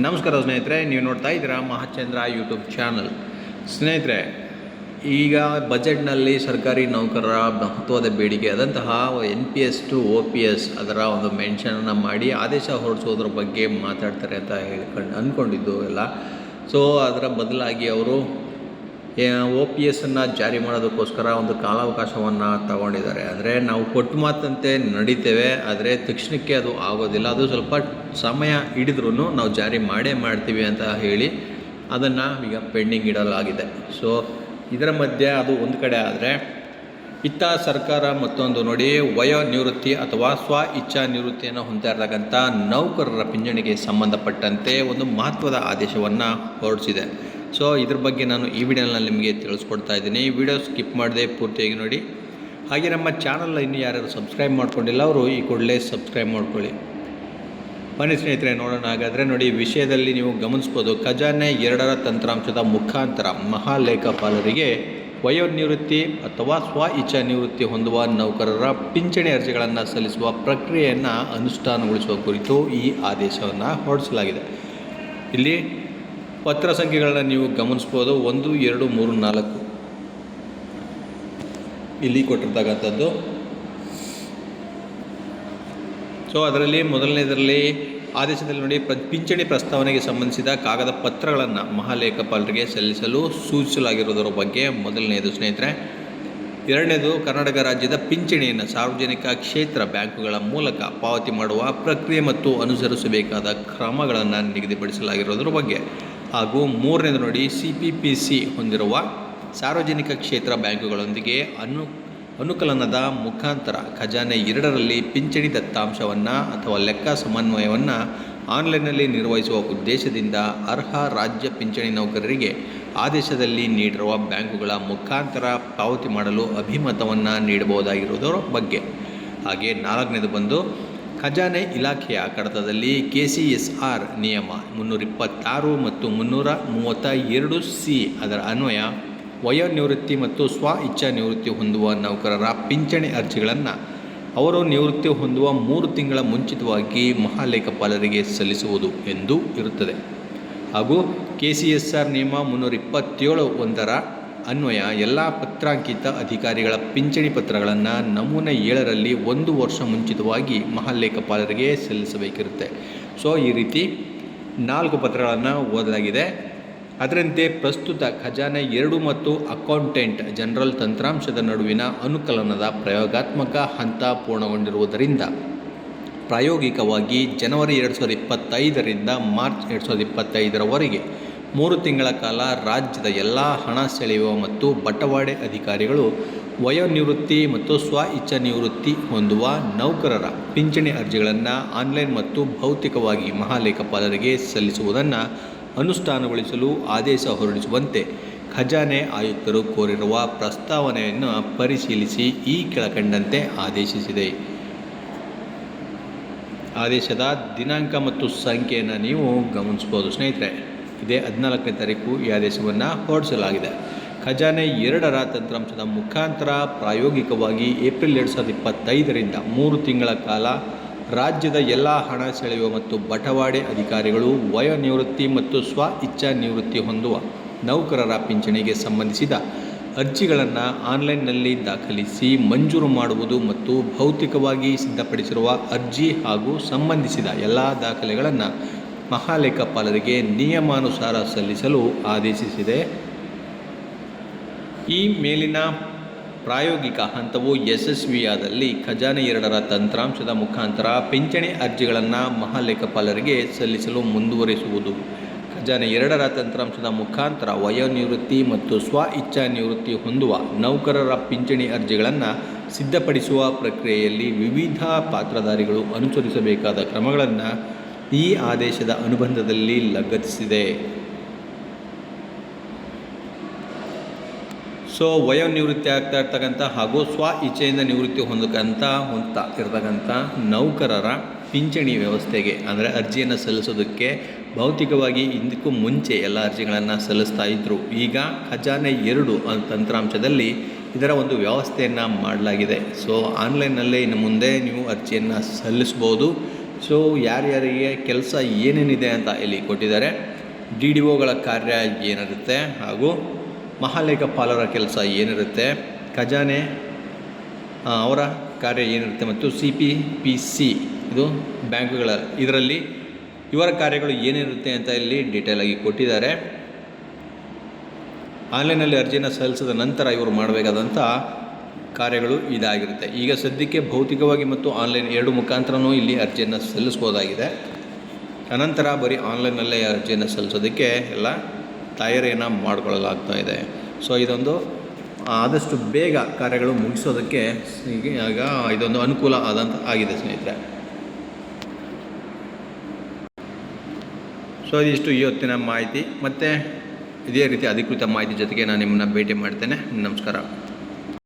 ನಮಸ್ಕಾರ ಸ್ನೇಹಿತರೆ, ನೀವು ನೋಡ್ತಾ ಇದ್ದೀರಾ ಮಹಾಚಂದ್ರ ಯೂಟ್ಯೂಬ್ ಚಾನಲ್ ಸ್ನೇಹಿತರೆ, ಈಗ ಬಜೆಟ್ನಲ್ಲಿ ಸರ್ಕಾರಿ ನೌಕರರ ಮಹತ್ವದ ಬೇಡಿಕೆ ಆದಂತಹ N P S to O P S ಅದರ ಒಂದು ಮೆನ್ಷನನ್ನು ಮಾಡಿ ಆದೇಶ ಹೊರಡಿಸೋದ್ರ ಬಗ್ಗೆ ಮಾತಾಡ್ತಾರೆ ಅಂತ ಹೇಳ್ಕೊಂಡು ಅಂದ್ಕೊಂಡಿದ್ದು ಎಲ್ಲ. ಸೊ ಅದರ ಬದಲಾಗಿ ಅವರು ಒ ಪಿ ಎಸ್ಸನ್ನು ಜಾರಿ ಮಾಡೋದಕ್ಕೋಸ್ಕರ ಒಂದು ಕಾಲಾವಕಾಶವನ್ನು ತಗೊಂಡಿದ್ದಾರೆ. ಅಂದರೆ ನಾವು ಕೊಟ್ಟು ಮಾತಂತೆ ನಡೀತೇವೆ, ಆದರೆ ತಕ್ಷಣಕ್ಕೆ ಅದು ಆಗೋದಿಲ್ಲ. ಅದು ಸ್ವಲ್ಪ ಸಮಯ ಹಿಡಿದ್ರೂ ನಾವು ಜಾರಿ ಮಾಡೇ ಮಾಡ್ತೀವಿ ಅಂತ ಹೇಳಿ ಅದನ್ನು ಈಗ ಪೆಂಡಿಂಗ್ ಇಡಲಾಗಿದೆ. ಸೊ ಇದರ ಮಧ್ಯೆ ಅದು ಒಂದು ಕಡೆ ಆದರೆ ಇತ್ತ ಸರ್ಕಾರ ಮತ್ತೊಂದು ನೋಡಿ, ವಯೋ ನಿವೃತ್ತಿ ಅಥವಾ ಸ್ವ ಇಚ್ಛಾ ನಿವೃತ್ತಿಯನ್ನು ಹೊಂದ್ತಾ ಇರತಕ್ಕಂಥ ನೌಕರರ ಪಿಂಚಣಿಗೆ ಸಂಬಂಧಪಟ್ಟಂತೆ ಒಂದು ಮಹತ್ವದ ಆದೇಶವನ್ನು ಹೊರಡಿಸಿದೆ. ಸೊ ಇದ್ರ ಬಗ್ಗೆ ನಾನು ಈ ವಿಡಿಯೋನಲ್ಲಿ ನಿಮಗೆ ತಿಳಿಸ್ಕೊಡ್ತಾ ಇದ್ದೀನಿ. ಈ ವಿಡಿಯೋ ಸ್ಕಿಪ್ ಮಾಡದೆ ಪೂರ್ತಿಯಾಗಿ ನೋಡಿ. ಹಾಗೆ ನಮ್ಮ ಚಾನಲ್ನ ಇನ್ನೂ ಯಾರ್ಯಾರು ಸಬ್ಸ್ಕ್ರೈಬ್ ಮಾಡ್ಕೊಂಡಿಲ್ಲ, ಅವರು ಈ ಕೂಡಲೇ ಸಬ್ಸ್ಕ್ರೈಬ್ ಮಾಡ್ಕೊಳ್ಳಿ. ಬನ್ನಿ ಸ್ನೇಹಿತರೆ, ನೋಡೋಣ ಹಾಗಾದರೆ ನೋಡಿ ವಿಷಯದಲ್ಲಿ ನೀವು ಗಮನಿಸ್ಬೋದು, ಖಜಾನೆ ಎರಡರ ತಂತ್ರಾಂಶದ ಮುಖಾಂತರ ಮಹಾಲೇಖಪಾಲರಿಗೆ ವಯೋನಿವೃತ್ತಿ ಅಥವಾ ಸ್ವ ಇಚ್ಛಾ ನಿವೃತ್ತಿ ಹೊಂದುವ ನೌಕರರ ಪಿಂಚಣಿ ಅರ್ಜಿಗಳನ್ನು ಸಲ್ಲಿಸುವ ಪ್ರಕ್ರಿಯೆಯನ್ನು ಅನುಷ್ಠಾನಗೊಳಿಸುವ ಕುರಿತು ಈ ಆದೇಶವನ್ನು ಹೊರಡಿಸಲಾಗಿದೆ. ಇಲ್ಲಿ ಪತ್ರ ಸಂಖ್ಯೆಗಳನ್ನ ನೀವು ಗಮನಿಸ್ಬೋದು. ಒಂದು, ಎರಡು, ಮೂರು, ನಾಲ್ಕು. ಇಲ್ಲಿ ಕೊಟ್ಟಿರ್ತಕ್ಕಂಥದ್ದು. ಸೊ ಅದರಲ್ಲಿ ಮೊದಲನೇದರಲ್ಲಿ ಆದೇಶದಲ್ಲಿ ನೋಡಿ, ಪ್ರ, ಪಿಂಚಣಿ ಪ್ರಸ್ತಾವನೆಗೆ ಸಂಬಂಧಿಸಿದ ಕಾಗದ ಪತ್ರಗಳನ್ನು ಮಹಾಲೇಖಪಾಲರಿಗೆ ಸಲ್ಲಿಸಲು ಸೂಚಿಸಲಾಗಿರುವುದರ ಬಗ್ಗೆ ಮೊದಲನೆಯದು. ಸ್ನೇಹಿತರೆ, ಎರಡನೇದು ಕರ್ನಾಟಕ ರಾಜ್ಯದ ಪಿಂಚಣಿಯನ್ನು ಸಾರ್ವಜನಿಕ ಕ್ಷೇತ್ರ ಬ್ಯಾಂಕುಗಳ ಮೂಲಕ ಪಾವತಿ ಮಾಡುವ ಪ್ರಕ್ರಿಯೆ ಮತ್ತು ಅನುಸರಿಸಬೇಕಾದ ಕ್ರಮಗಳನ್ನು ನಿಗದಿಪಡಿಸಲಾಗಿರುವುದರ ಬಗ್ಗೆ. ಹಾಗೂ ಮೂರನೇದು ನೋಡಿ ಸಿ ಪಿ ಪಿ ಸಿ ಹೊಂದಿರುವ ಸಾರ್ವಜನಿಕ ಕ್ಷೇತ್ರ ಬ್ಯಾಂಕುಗಳೊಂದಿಗೆ ಅನು, ಅನುಕಲನದ ಮುಖಾಂತರ ಖಜಾನೆ ಎರಡರಲ್ಲಿ ಪಿಂಚಣಿ ದತ್ತಾಂಶವನ್ನು ಅಥವಾ ಲೆಕ್ಕ ಸಮನ್ವಯವನ್ನು ಆನ್ಲೈನ್ನಲ್ಲಿ ನಿರ್ವಹಿಸುವ ಉದ್ದೇಶದಿಂದ ಅರ್ಹ ರಾಜ್ಯ ಪಿಂಚಣಿ ನೌಕರರಿಗೆ ಆದೇಶದಲ್ಲಿ ನೀಡಿರುವ ಬ್ಯಾಂಕುಗಳ ಮುಖಾಂತರ ಪಾವತಿ ಮಾಡಲು ಅಭಿಮತವನ್ನು ನೀಡಬಹುದಾಗಿರುವುದರ ಬಗ್ಗೆ. ಹಾಗೆ ನಾಲ್ಕನೇದು ಬಂದು ಖಜಾನೆ ಇಲಾಖೆಯ ಕಡತದಲ್ಲಿ ಕೆಸಿಎಸ್ಆರ್ ನಿಯಮ ಮುನ್ನೂರ ಇಪ್ಪತ್ತಾರು ಮತ್ತು ಮುನ್ನೂರ ಮೂವತ್ತ ಎರಡು ಸಿ ಅದರ ಅನ್ವಯ ವಯೋನಿವೃತ್ತಿ ಮತ್ತು ಸ್ವ ಇಚ್ಛಾ ನಿವೃತ್ತಿ ಹೊಂದುವ ನೌಕರರ ಪಿಂಚಣಿ ಅರ್ಜಿಗಳನ್ನು ಅವರು ನಿವೃತ್ತಿ ಹೊಂದುವ ಮೂರು ತಿಂಗಳ ಮುಂಚಿತವಾಗಿ ಮಹಾಲೇಖಪಾಲರಿಗೆ ಸಲ್ಲಿಸುವುದು ಎಂದು ಇರುತ್ತದೆ. ಹಾಗೂ ಕೆ ಸಿ ಎಸ್ ಆರ್ ನಿಯಮ ಮುನ್ನೂರ ಇಪ್ಪತ್ತೇಳು ಒಂದರ ಅನ್ವಯ ಎಲ್ಲ ಪತ್ರಾಂಕಿತ ಅಧಿಕಾರಿಗಳ ಪಿಂಚಣಿ ಪತ್ರಗಳನ್ನು ನಮೂನೆ ಏಳರಲ್ಲಿ ಒಂದು ವರ್ಷ ಮುಂಚಿತವಾಗಿ ಮಹಾಲೇಖಪಾಲರಿಗೆ ಸಲ್ಲಿಸಬೇಕಿರುತ್ತೆ. ಸೊ ಈ ರೀತಿ ನಾಲ್ಕು ಪತ್ರಗಳನ್ನು ಓದಲಾಗಿದೆ. ಅದರಂತೆ ಪ್ರಸ್ತುತ ಖಜಾನೆ ಎರಡು ಮತ್ತು ಅಕೌಂಟೆಂಟ್ ಜನರಲ್ ತಂತ್ರಾಂಶದ ನಡುವಿನ ಅನುಕಲನದ ಪ್ರಯೋಗಾತ್ಮಕ ಹಂತ ಪೂರ್ಣಗೊಂಡಿರುವುದರಿಂದ ಪ್ರಾಯೋಗಿಕವಾಗಿ ಜನವರಿ ಎರಡು ಸಾವಿರದ ಇಪ್ಪತ್ತೈದರಿಂದ ಮಾರ್ಚ್ ಎರಡು ಸಾವಿರದ ಇಪ್ಪತ್ತೈದರವರೆಗೆ ಮೂರು ತಿಂಗಳ ಕಾಲ ರಾಜ್ಯದ ಎಲ್ಲ ಹಣ ಸೆಳೆಯುವ ಮತ್ತು ಬಟವಾಡೆ ಅಧಿಕಾರಿಗಳು ವಯೋನಿವೃತ್ತಿ ಮತ್ತು ಸ್ವ ಇಚ್ಛಾ ನಿವೃತ್ತಿ ಹೊಂದುವ ನೌಕರರ ಪಿಂಚಣಿ ಅರ್ಜಿಗಳನ್ನು ಆನ್ಲೈನ್ ಮತ್ತು ಭೌತಿಕವಾಗಿ ಮಹಾಲೇಖಪಾಲರಿಗೆ ಸಲ್ಲಿಸುವುದನ್ನು ಅನುಷ್ಠಾನಗೊಳಿಸಲು ಆದೇಶ ಹೊರಡಿಸುವಂತೆ ಖಜಾನೆ ಆಯುಕ್ತರು ಕೋರಿರುವ ಪ್ರಸ್ತಾವನೆಯನ್ನು ಪರಿಶೀಲಿಸಿ ಈ ಕೆಳಕಂಡಂತೆ ಆದೇಶಿಸಿದೆ. ಆದೇಶದ ದಿನಾಂಕ ಮತ್ತು ಸಂಖ್ಯೆಯನ್ನು ನೀವು ಗಮನಿಸ್ಬೋದು ಸ್ನೇಹಿತರೆ. ಇದೇ ಹದಿನಾಲ್ಕನೇ ತಾರೀಕು ಈ ಆದೇಶವನ್ನು ಹೊರಡಿಸಲಾಗಿದೆ. ಖಜಾನೆ ಎರಡರ ತಂತ್ರಾಂಶದ ಮುಖಾಂತರ ಪ್ರಾಯೋಗಿಕವಾಗಿ ಏಪ್ರಿಲ್ ಎರಡು ಸಾವಿರದ ಇಪ್ಪತ್ತೈದರಿಂದ ಮೂರು ತಿಂಗಳ ಕಾಲ ರಾಜ್ಯದ ಎಲ್ಲ ಹಣ ಸೆಳೆಯುವ ಮತ್ತು ಬಟವಾಡೆ ಅಧಿಕಾರಿಗಳು ವಯೋನಿವೃತ್ತಿ ಮತ್ತು ಸ್ವ ಇಚ್ಛಾ ನಿವೃತ್ತಿ ಹೊಂದುವ ನೌಕರರ ಪಿಂಚಣಿಗೆ ಸಂಬಂಧಿಸಿದ ಅರ್ಜಿಗಳನ್ನು ಆನ್ಲೈನ್ನಲ್ಲಿ ದಾಖಲಿಸಿ ಮಂಜೂರು ಮಾಡುವುದು ಮತ್ತು ಭೌತಿಕವಾಗಿ ಸಿದ್ಧಪಡಿಸಿರುವ ಅರ್ಜಿ ಹಾಗೂ ಸಂಬಂಧಿಸಿದ ಎಲ್ಲ ದಾಖಲೆಗಳನ್ನು ಮಹಾಲೇಖಪಾಲರಿಗೆ ನಿಯಮಾನುಸಾರ ಸಲ್ಲಿಸಲು ಆದೇಶಿಸಿದೆ. ಈ ಮೇಲಿನ ಪ್ರಾಯೋಗಿಕ ಹಂತವು ಯಶಸ್ವಿಯಾದಲ್ಲಿ ಖಜಾನೆ ಎರಡರ ತಂತ್ರಾಂಶದ ಮುಖಾಂತರ ಪಿಂಚಣಿ ಅರ್ಜಿಗಳನ್ನು ಮಹಾಲೇಖಪಾಲರಿಗೆ ಸಲ್ಲಿಸಲು ಮುಂದುವರಿಸುವುದು. ಖಜಾನೆ ಎರಡರ ತಂತ್ರಾಂಶದ ಮುಖಾಂತರ ವಯೋನಿವೃತ್ತಿ ಮತ್ತು ಸ್ವ ಇಚ್ಛಾ ನಿವೃತ್ತಿ ಹೊಂದುವ ನೌಕರರ ಪಿಂಚಣಿ ಅರ್ಜಿಗಳನ್ನು ಸಿದ್ಧಪಡಿಸುವ ಪ್ರಕ್ರಿಯೆಯಲ್ಲಿ ವಿವಿಧ ಪಾತ್ರಧಾರಿಗಳು ಅನುಸರಿಸಬೇಕಾದ ಕ್ರಮಗಳನ್ನು ಈ ಆದೇಶದ ಅನುಬಂಧದಲ್ಲಿ ಲಗತ್ತಿಸಿದೆ. ಸೊ, ವಯೋನಿವೃತ್ತಿ ಆಗ್ತಾ ಇರ್ತಕ್ಕಂಥ ಹಾಗೂ ಸ್ವ ಇಚ್ಛೆಯಿಂದ ನಿವೃತ್ತಿ ಹೊಂದಕ್ಕಂಥ ಹೊಂದ್ತಾ ಇರ್ತಕ್ಕಂಥ ನೌಕರರ ಪಿಂಚಣಿ ವ್ಯವಸ್ಥೆಗೆ, ಅಂದರೆ ಅರ್ಜಿಯನ್ನು ಸಲ್ಲಿಸೋದಕ್ಕೆ ಭೌತಿಕವಾಗಿ ಇದಕ್ಕೂ ಮುಂಚೆ ಎಲ್ಲ ಅರ್ಜಿಗಳನ್ನು ಸಲ್ಲಿಸ್ತಾ ಇದ್ದರು ಈಗ ಖಜಾನೆ ಎರಡು ತಂತ್ರಾಂಶದಲ್ಲಿ ಇದರ ಒಂದು ವ್ಯವಸ್ಥೆಯನ್ನು ಮಾಡಲಾಗಿದೆ. ಸೊ, ಆನ್ಲೈನ್ನಲ್ಲೇ ಇನ್ನು ಮುಂದೆ ನೀವು ಅರ್ಜಿಯನ್ನು ಸಲ್ಲಿಸ್ಬೋದು. ಸೊ ಯಾರ್ಯಾರಿಗೆ ಕೆಲಸ ಏನೇನಿದೆ ಅಂತ ಇಲ್ಲಿ ಕೊಟ್ಟಿದ್ದಾರೆ. ಡಿ ಡಿ ಒಗಳ ಕಾರ್ಯ ಏನಿರುತ್ತೆ ಹಾಗೂ ಮಹಾಲೇಖಪಾಲರ ಕೆಲಸ ಏನಿರುತ್ತೆ. ಖಜಾನೆ ಅವರ ಕಾರ್ಯ ಏನಿರುತ್ತೆ ಮತ್ತು ಸಿ ಪಿ ಪಿ ಸಿ, ಇದು ಬ್ಯಾಂಕ್ಗಳ ಇದರಲ್ಲಿ ಇವರ ಕಾರ್ಯಗಳು ಏನಿರುತ್ತೆ ಅಂತ ಇಲ್ಲಿ ಡೀಟೇಲಾಗಿ ಕೊಟ್ಟಿದ್ದಾರೆ. ಆನ್ಲೈನಲ್ಲಿ ಅರ್ಜಿಯನ್ನು ಸಲ್ಲಿಸಿದ ನಂತರ ಇವರು ಮಾಡಬೇಕಾದಂಥ ಕಾರ್ಯಗಳು ಇದಾಗಿರುತ್ತೆ. ಈಗ ಸದ್ಯಕ್ಕೆ ಭೌತಿಕವಾಗಿ ಮತ್ತು ಆನ್ಲೈನ್ ಎರಡು ಮುಖಾಂತರನೂ ಇಲ್ಲಿ ಅರ್ಜಿಯನ್ನು ಸಲ್ಲಿಸ್ಬೋದಾಗಿದೆ. ಅನಂತರ ಬರೀ ಆನ್ಲೈನಲ್ಲೇ ಅರ್ಜಿಯನ್ನು ಸಲ್ಲಿಸೋದಕ್ಕೆ ಎಲ್ಲ ತಯಾರಿಯನ್ನು ಮಾಡಿಕೊಳ್ಳಲಾಗ್ತಾ ಇದೆ. ಸೊ, ಇದೊಂದು ಆದಷ್ಟು ಬೇಗ ಕಾರ್ಯಗಳು ಮುಗಿಸೋದಕ್ಕೆ ಈಗ ಇದೊಂದು ಅನುಕೂಲ ಆದಂತ ಆಗಿದೆ ಸ್ನೇಹಿತರೆ. ಸೊ, ಇದಿಷ್ಟು ಇವತ್ತಿನ ಮಾಹಿತಿ. ಮತ್ತು ಇದೇ ರೀತಿ ಅಧಿಕೃತ ಮಾಹಿತಿ ಜೊತೆಗೆ ನಾನು ನಿಮ್ಮನ್ನು ಭೇಟಿ ಮಾಡ್ತೇನೆ. ನಮಸ್ಕಾರ.